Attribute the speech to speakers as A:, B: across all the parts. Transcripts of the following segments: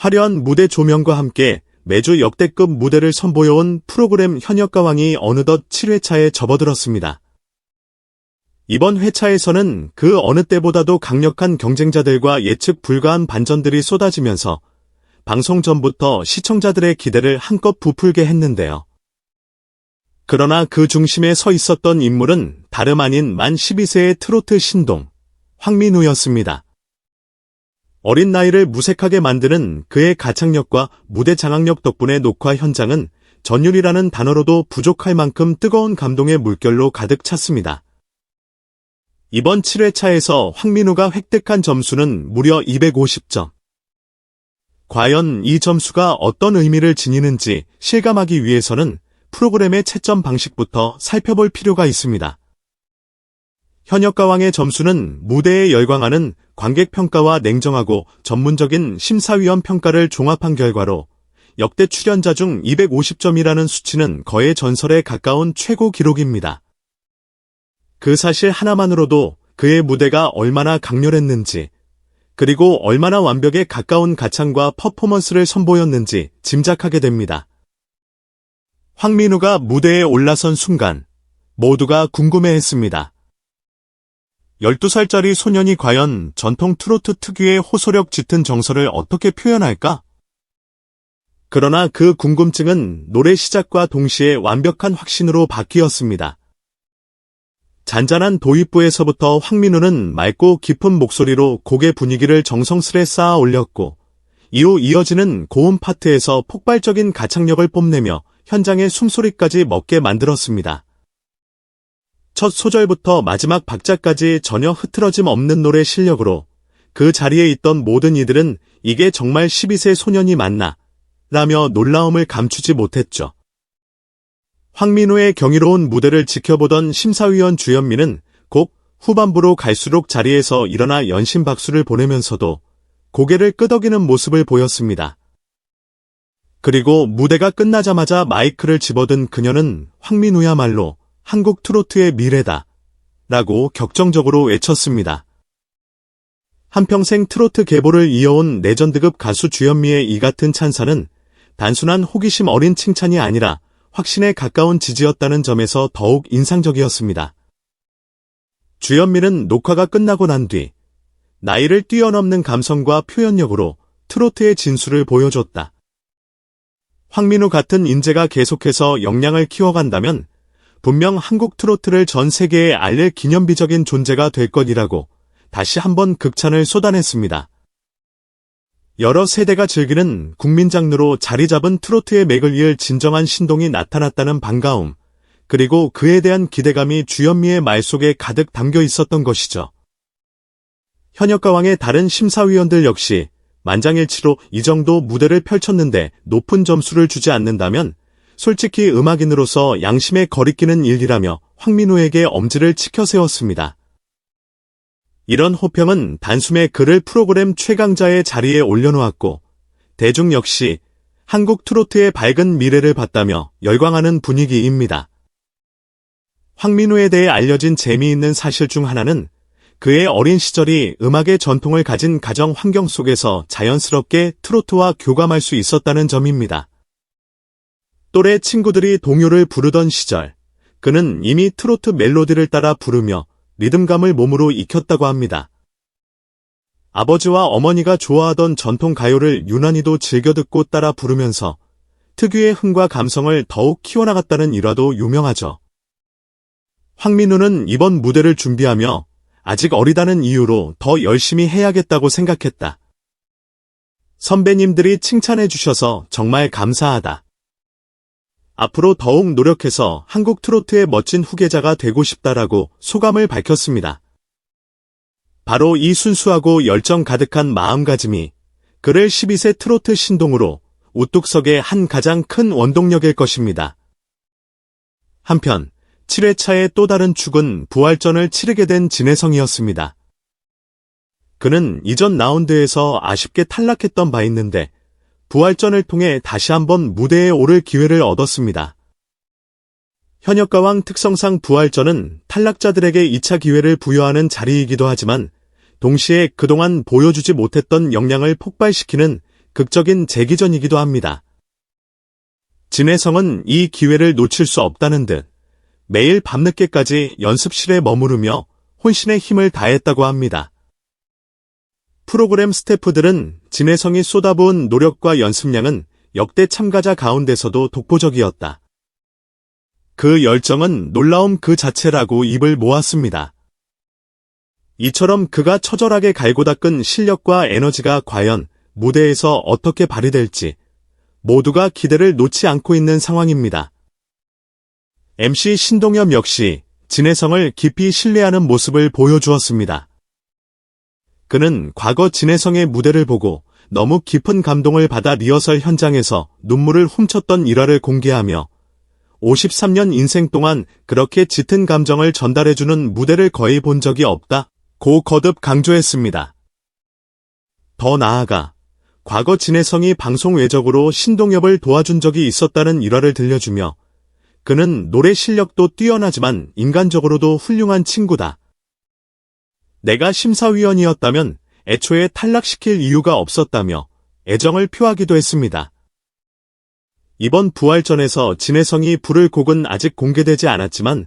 A: 화려한 무대 조명과 함께 매주 역대급 무대를 선보여온 프로그램 현역가왕이 어느덧 7회차에 접어들었습니다. 이번 회차에서는 그 어느 때보다도 강력한 경쟁자들과 예측 불가한 반전들이 쏟아지면서 방송 전부터 시청자들의 기대를 한껏 부풀게 했는데요. 그러나 그 중심에 서 있었던 인물은 다름 아닌 만 12세의 트로트 신동, 황민우였습니다. 어린 나이를 무색하게 만드는 그의 가창력과 무대 장악력 덕분에 녹화 현장은 전율이라는 단어로도 부족할 만큼 뜨거운 감동의 물결로 가득 찼습니다. 이번 7회차에서 황민우가 획득한 점수는 무려 250점. 과연 이 점수가 어떤 의미를 지니는지 실감하기 위해서는 프로그램의 채점 방식부터 살펴볼 필요가 있습니다. 현역가왕의 점수는 무대에 열광하는 관객 평가와 냉정하고 전문적인 심사위원 평가를 종합한 결과로 역대 출연자 중 250점이라는 수치는 거의 전설에 가까운 최고 기록입니다. 그 사실 하나만으로도 그의 무대가 얼마나 강렬했는지, 그리고 얼마나 완벽에 가까운 가창과 퍼포먼스를 선보였는지 짐작하게 됩니다. 황민우가 무대에 올라선 순간 모두가 궁금해했습니다. 12살짜리 소년이 과연 전통 트로트 특유의 호소력 짙은 정서를 어떻게 표현할까? 그러나 그 궁금증은 노래 시작과 동시에 완벽한 확신으로 바뀌었습니다. 잔잔한 도입부에서부터 황민우는 맑고 깊은 목소리로 곡의 분위기를 정성스레 쌓아 올렸고, 이후 이어지는 고음 파트에서 폭발적인 가창력을 뽐내며 현장의 숨소리까지 먹게 만들었습니다. 첫 소절부터 마지막 박자까지 전혀 흐트러짐 없는 노래 실력으로 그 자리에 있던 모든 이들은 이게 정말 12세 소년이 맞나? 라며 놀라움을 감추지 못했죠. 황민호의 경이로운 무대를 지켜보던 심사위원 주현미는 곡 후반부로 갈수록 자리에서 일어나 연신 박수를 보내면서도 고개를 끄덕이는 모습을 보였습니다. 그리고 무대가 끝나자마자 마이크를 집어든 그녀는 황민우야말로 한국 트로트의 미래다. 라고 격정적으로 외쳤습니다. 한평생 트로트 계보를 이어온 레전드급 가수 주현미의 이 같은 찬사는 단순한 호기심 어린 칭찬이 아니라 확신에 가까운 지지였다는 점에서 더욱 인상적이었습니다. 주현미는 녹화가 끝나고 난 뒤 나이를 뛰어넘는 감성과 표현력으로 트로트의 진수를 보여줬다. 황민우 같은 인재가 계속해서 역량을 키워간다면 분명 한국 트로트를 전 세계에 알릴 기념비적인 존재가 될 것이라고 다시 한번 극찬을 쏟아냈습니다. 여러 세대가 즐기는 국민 장르로 자리 잡은 트로트의 맥을 이을 진정한 신동이 나타났다는 반가움, 그리고 그에 대한 기대감이 주현미의 말 속에 가득 담겨 있었던 것이죠. 현역가왕의 다른 심사위원들 역시 만장일치로 이 정도 무대를 펼쳤는데 높은 점수를 주지 않는다면 솔직히 음악인으로서 양심에 거리끼는 일이라며 황민우에게 엄지를 치켜 세웠습니다. 이런 호평은 단숨에 그를 프로그램 최강자의 자리에 올려놓았고 대중 역시 한국 트로트의 밝은 미래를 봤다며 열광하는 분위기입니다. 황민우에 대해 알려진 재미있는 사실 중 하나는 그의 어린 시절이 음악의 전통을 가진 가정 환경 속에서 자연스럽게 트로트와 교감할 수 있었다는 점입니다. 또래 친구들이 동요를 부르던 시절, 그는 이미 트로트 멜로디를 따라 부르며 리듬감을 몸으로 익혔다고 합니다. 아버지와 어머니가 좋아하던 전통 가요를 유난히도 즐겨 듣고 따라 부르면서 특유의 흥과 감성을 더욱 키워나갔다는 일화도 유명하죠. 황민우는 이번 무대를 준비하며 아직 어리다는 이유로 더 열심히 해야겠다고 생각했다. 선배님들이 칭찬해 주셔서 정말 감사하다. 앞으로 더욱 노력해서 한국 트로트의 멋진 후계자가 되고 싶다라고 소감을 밝혔습니다. 바로 이 순수하고 열정 가득한 마음가짐이 그를 12세 트로트 신동으로 우뚝 서게 한 가장 큰 원동력일 것입니다. 한편 7회차의 또 다른 축은 부활전을 치르게 된 진혜성이었습니다. 그는 이전 라운드에서 아쉽게 탈락했던 바 있는데 부활전을 통해 다시 한번 무대에 오를 기회를 얻었습니다. 현역가왕 특성상 부활전은 탈락자들에게 2차 기회를 부여하는 자리이기도 하지만 동시에 그동안 보여주지 못했던 역량을 폭발시키는 극적인 재기전이기도 합니다. 진혜성은 이 기회를 놓칠 수 없다는 듯 매일 밤늦게까지 연습실에 머무르며 혼신의 힘을 다했다고 합니다. 프로그램 스태프들은 진혜성이 쏟아부은 노력과 연습량은 역대 참가자 가운데서도 독보적이었다. 그 열정은 놀라움 그 자체라고 입을 모았습니다. 이처럼 그가 처절하게 갈고 닦은 실력과 에너지가 과연 무대에서 어떻게 발휘될지 모두가 기대를 놓지 않고 있는 상황입니다. MC 신동엽 역시 진혜성을 깊이 신뢰하는 모습을 보여주었습니다. 그는 과거 진혜성의 무대를 보고 너무 깊은 감동을 받아 리허설 현장에서 눈물을 훔쳤던 일화를 공개하며 53년 인생 동안 그렇게 짙은 감정을 전달해주는 무대를 거의 본 적이 없다. 고 거듭 강조했습니다. 더 나아가 과거 진혜성이 방송 외적으로 신동엽을 도와준 적이 있었다는 일화를 들려주며 그는 노래 실력도 뛰어나지만 인간적으로도 훌륭한 친구다. 내가 심사위원이었다면 애초에 탈락시킬 이유가 없었다며 애정을 표하기도 했습니다. 이번 부활전에서 진혜성이 부를 곡은 아직 공개되지 않았지만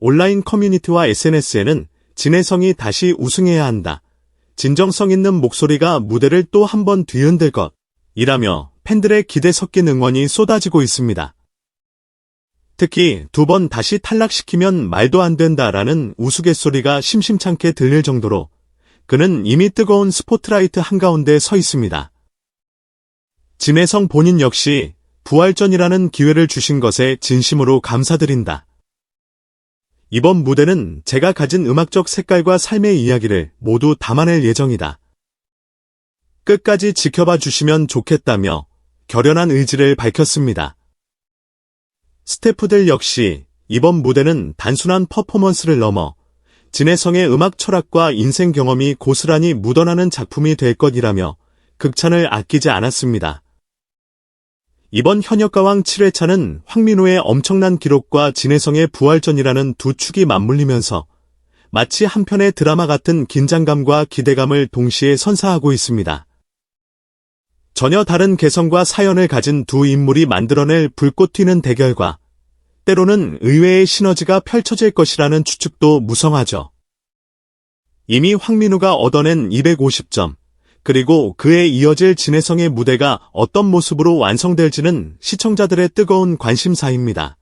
A: 온라인 커뮤니티와 SNS에는 진혜성이 다시 우승해야 한다. 진정성 있는 목소리가 무대를 또 한 번 뒤흔들 것. 이라며 팬들의 기대 섞인 응원이 쏟아지고 있습니다. 특히 두 번 다시 탈락시키면 말도 안 된다라는 우스갯소리가 심심찮게 들릴 정도로 그는 이미 뜨거운 스포트라이트 한가운데 서 있습니다. 진혜성 본인 역시 부활전이라는 기회를 주신 것에 진심으로 감사드린다. 이번 무대는 제가 가진 음악적 색깔과 삶의 이야기를 모두 담아낼 예정이다. 끝까지 지켜봐 주시면 좋겠다며 결연한 의지를 밝혔습니다. 스태프들 역시 이번 무대는 단순한 퍼포먼스를 넘어 진혜성의 음악 철학과 인생 경험이 고스란히 묻어나는 작품이 될 것이라며 극찬을 아끼지 않았습니다. 이번 현역가왕 7회차는 황민호의 엄청난 기록과 진혜성의 부활전이라는 두 축이 맞물리면서 마치 한편의 드라마 같은 긴장감과 기대감을 동시에 선사하고 있습니다. 전혀 다른 개성과 사연을 가진 두 인물이 만들어낼 불꽃 튀는 대결과 때로는 의외의 시너지가 펼쳐질 것이라는 추측도 무성하죠. 이미 황민우가 얻어낸 250점, 그리고 그에 이어질 진혜성의 무대가 어떤 모습으로 완성될지는 시청자들의 뜨거운 관심사입니다.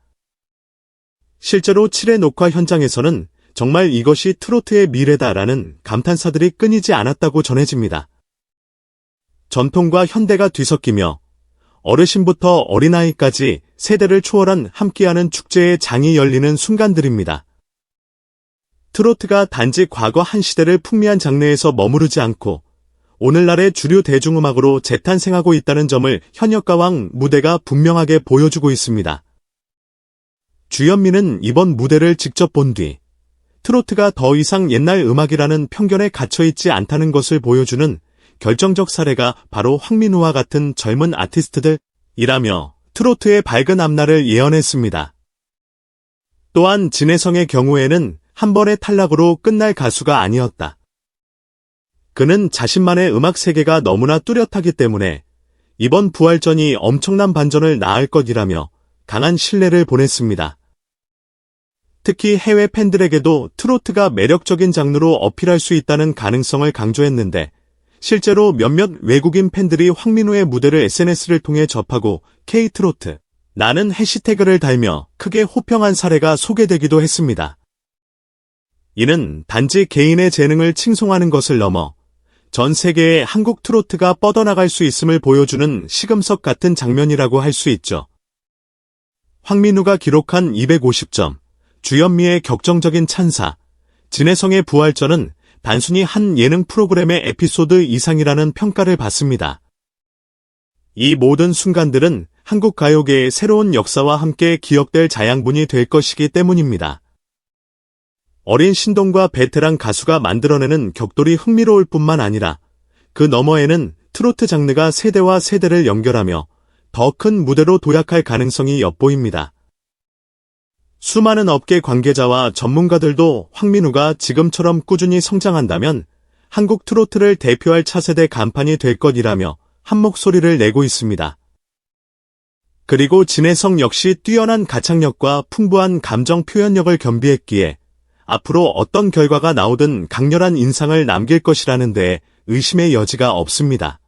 A: 실제로 7회 녹화 현장에서는 정말 이것이 트로트의 미래다라는 감탄사들이 끊이지 않았다고 전해집니다. 전통과 현대가 뒤섞이며 어르신부터 어린아이까지 세대를 초월한 함께하는 축제의 장이 열리는 순간들입니다. 트로트가 단지 과거 한 시대를 풍미한 장르에서 머무르지 않고 오늘날의 주류 대중음악으로 재탄생하고 있다는 점을 현역가왕 무대가 분명하게 보여주고 있습니다. 주현미는 이번 무대를 직접 본 뒤 트로트가 더 이상 옛날 음악이라는 편견에 갇혀있지 않다는 것을 보여주는 결정적 사례가 바로 황민우와 같은 젊은 아티스트들이라며 트로트의 밝은 앞날을 예언했습니다. 또한 진혜성의 경우에는 한 번의 탈락으로 끝날 가수가 아니었다. 그는 자신만의 음악 세계가 너무나 뚜렷하기 때문에 이번 부활전이 엄청난 반전을 낳을 것이라며 강한 신뢰를 보냈습니다. 특히 해외 팬들에게도 트로트가 매력적인 장르로 어필할 수 있다는 가능성을 강조했는데 실제로 몇몇 외국인 팬들이 황민호의 무대를 SNS를 통해 접하고 K트로트 나는 해시태그를 달며 크게 호평한 사례가 소개되기도 했습니다. 이는 단지 개인의 재능을 칭송하는 것을 넘어 전 세계에 한국 트로트가 뻗어나갈 수 있음을 보여주는 시금석 같은 장면이라고 할 수 있죠. 황민우가 기록한 250점, 주현미의 격정적인 찬사, 진혜성의 부활전은 단순히 한 예능 프로그램의 에피소드 이상이라는 평가를 받습니다. 이 모든 순간들은 한국 가요계의 새로운 역사와 함께 기억될 자양분이 될 것이기 때문입니다. 어린 신동과 베테랑 가수가 만들어내는 격돌이 흥미로울 뿐만 아니라 그 너머에는 트로트 장르가 세대와 세대를 연결하며 더 큰 무대로 도약할 가능성이 엿보입니다. 수많은 업계 관계자와 전문가들도 황민우가 지금처럼 꾸준히 성장한다면 한국 트로트를 대표할 차세대 간판이 될 것이라며 한 목소리를 내고 있습니다. 그리고 진혜성 역시 뛰어난 가창력과 풍부한 감정 표현력을 겸비했기에 앞으로 어떤 결과가 나오든 강렬한 인상을 남길 것이라는 데 의심의 여지가 없습니다.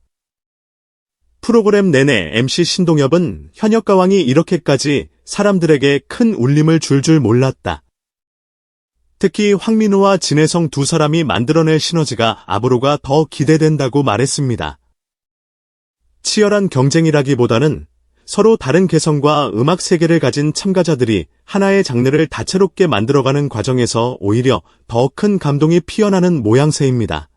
A: 프로그램 내내 MC 신동엽은 현역 가왕이 이렇게까지 사람들에게 큰 울림을 줄 줄 몰랐다. 특히 황민우와 진혜성 두 사람이 만들어낼 시너지가 앞으로가 더 기대된다고 말했습니다. 치열한 경쟁이라기보다는 서로 다른 개성과 음악 세계를 가진 참가자들이 하나의 장르를 다채롭게 만들어가는 과정에서 오히려 더 큰 감동이 피어나는 모양새입니다.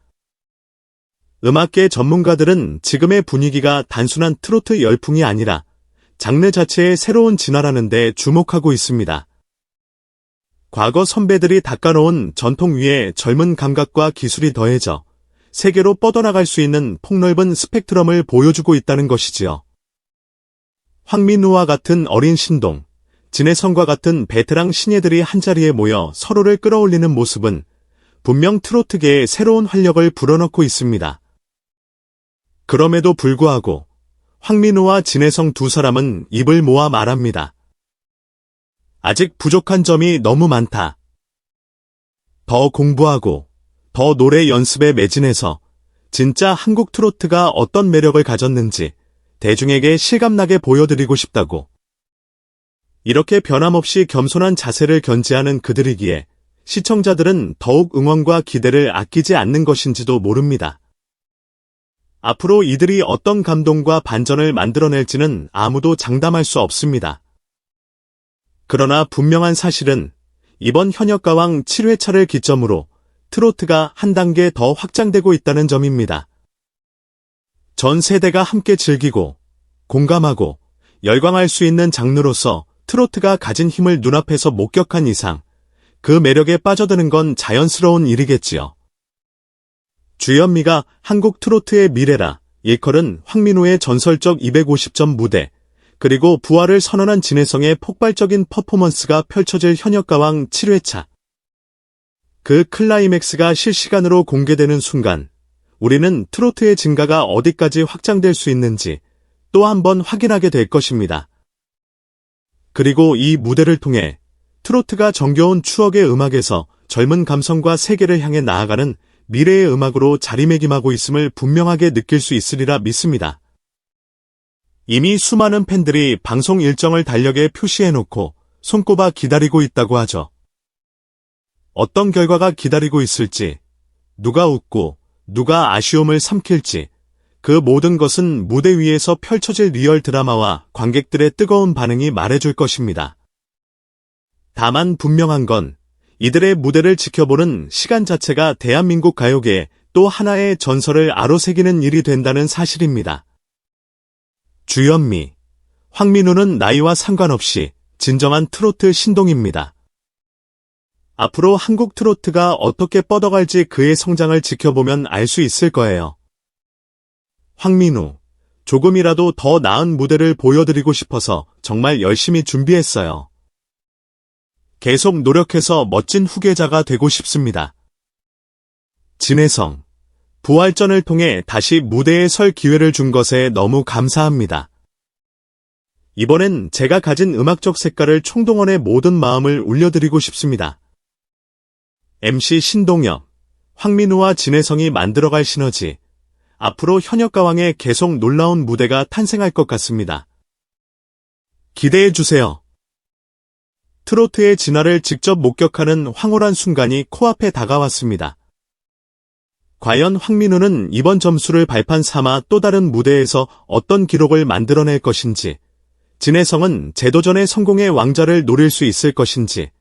A: 음악계 전문가들은 지금의 분위기가 단순한 트로트 열풍이 아니라 장르 자체의 새로운 진화라는 데 주목하고 있습니다. 과거 선배들이 닦아놓은 전통 위에 젊은 감각과 기술이 더해져 세계로 뻗어나갈 수 있는 폭넓은 스펙트럼을 보여주고 있다는 것이지요. 황민우와 같은 어린 신동, 진혜성과 같은 베테랑 신예들이 한자리에 모여 서로를 끌어올리는 모습은 분명 트로트계에 새로운 활력을 불어넣고 있습니다. 그럼에도 불구하고 황민우와 진혜성 두 사람은 입을 모아 말합니다. 아직 부족한 점이 너무 많다. 더 공부하고 더 노래 연습에 매진해서 진짜 한국 트로트가 어떤 매력을 가졌는지 대중에게 실감나게 보여드리고 싶다고. 이렇게 변함없이 겸손한 자세를 견지하는 그들이기에 시청자들은 더욱 응원과 기대를 아끼지 않는 것인지도 모릅니다. 앞으로 이들이 어떤 감동과 반전을 만들어낼지는 아무도 장담할 수 없습니다. 그러나 분명한 사실은 이번 현역가왕 7회차를 기점으로 트로트가 한 단계 더 확장되고 있다는 점입니다. 전 세대가 함께 즐기고 공감하고 열광할 수 있는 장르로서 트로트가 가진 힘을 눈앞에서 목격한 이상 그 매력에 빠져드는 건 자연스러운 일이겠지요. 주현미가 한국 트로트의 미래라 일컬은 황민호의 전설적 250점 무대 그리고 부활을 선언한 진혜성의 폭발적인 퍼포먼스가 펼쳐질 현역가왕 7회차. 그 클라이맥스가 실시간으로 공개되는 순간 우리는 트로트의 증가가 어디까지 확장될 수 있는지 또 한 번 확인하게 될 것입니다. 그리고 이 무대를 통해 트로트가 정겨운 추억의 음악에서 젊은 감성과 세계를 향해 나아가는 미래의 음악으로 자리매김하고 있음을 분명하게 느낄 수 있으리라 믿습니다. 이미 수많은 팬들이 방송 일정을 달력에 표시해놓고 손꼽아 기다리고 있다고 하죠. 어떤 결과가 기다리고 있을지, 누가 웃고 누가 아쉬움을 삼킬지, 그 모든 것은 무대 위에서 펼쳐질 리얼 드라마와 관객들의 뜨거운 반응이 말해줄 것입니다. 다만 분명한 건 이들의 무대를 지켜보는 시간 자체가 대한민국 가요계에 또 하나의 전설을 아로새기는 일이 된다는 사실입니다. 주현미, 황민우는 나이와 상관없이 진정한 트로트 신동입니다. 앞으로 한국 트로트가 어떻게 뻗어갈지 그의 성장을 지켜보면 알 수 있을 거예요. 황민우, 조금이라도 더 나은 무대를 보여드리고 싶어서 정말 열심히 준비했어요. 계속 노력해서 멋진 후계자가 되고 싶습니다. 진혜성, 부활전을 통해 다시 무대에 설 기회를 준 것에 너무 감사합니다. 이번엔 제가 가진 음악적 색깔을 총동원해 모든 마음을 울려드리고 싶습니다. MC 신동엽, 황민우와 진혜성이 만들어갈 시너지, 앞으로 현역가왕의 계속 놀라운 무대가 탄생할 것 같습니다. 기대해주세요. 트로트의 진화를 직접 목격하는 황홀한 순간이 코앞에 다가왔습니다. 과연 황민우는 이번 점수를 발판 삼아 또 다른 무대에서 어떤 기록을 만들어낼 것인지, 진혜성은 재도전의 성공의 왕자를 노릴 수 있을 것인지,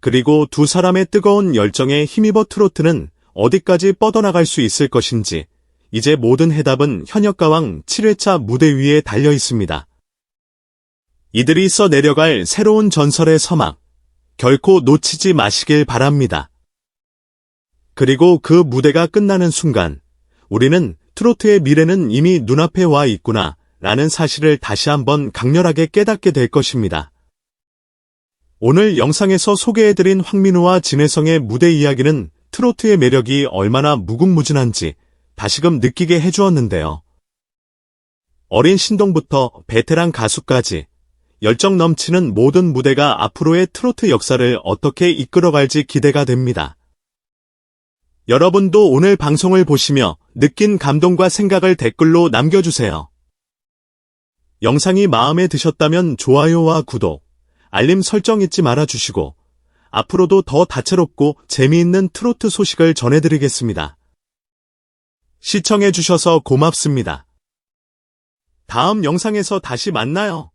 A: 그리고 두 사람의 뜨거운 열정에 힘입어 트로트는 어디까지 뻗어나갈 수 있을 것인지, 이제 모든 해답은 현역 가왕 7회차 무대 위에 달려 있습니다. 이들이 써 내려갈 새로운 전설의 서막, 결코 놓치지 마시길 바랍니다. 그리고 그 무대가 끝나는 순간, 우리는 트로트의 미래는 이미 눈앞에 와 있구나, 라는 사실을 다시 한번 강렬하게 깨닫게 될 것입니다. 오늘 영상에서 소개해드린 황민우와 진혜성의 무대 이야기는 트로트의 매력이 얼마나 무궁무진한지 다시금 느끼게 해주었는데요. 어린 신동부터 베테랑 가수까지 열정 넘치는 모든 무대가 앞으로의 트로트 역사를 어떻게 이끌어갈지 기대가 됩니다. 여러분도 오늘 방송을 보시며 느낀 감동과 생각을 댓글로 남겨주세요. 영상이 마음에 드셨다면 좋아요와 구독, 알림 설정 잊지 말아주시고 앞으로도 더 다채롭고 재미있는 트로트 소식을 전해드리겠습니다. 시청해주셔서 고맙습니다. 다음 영상에서 다시 만나요.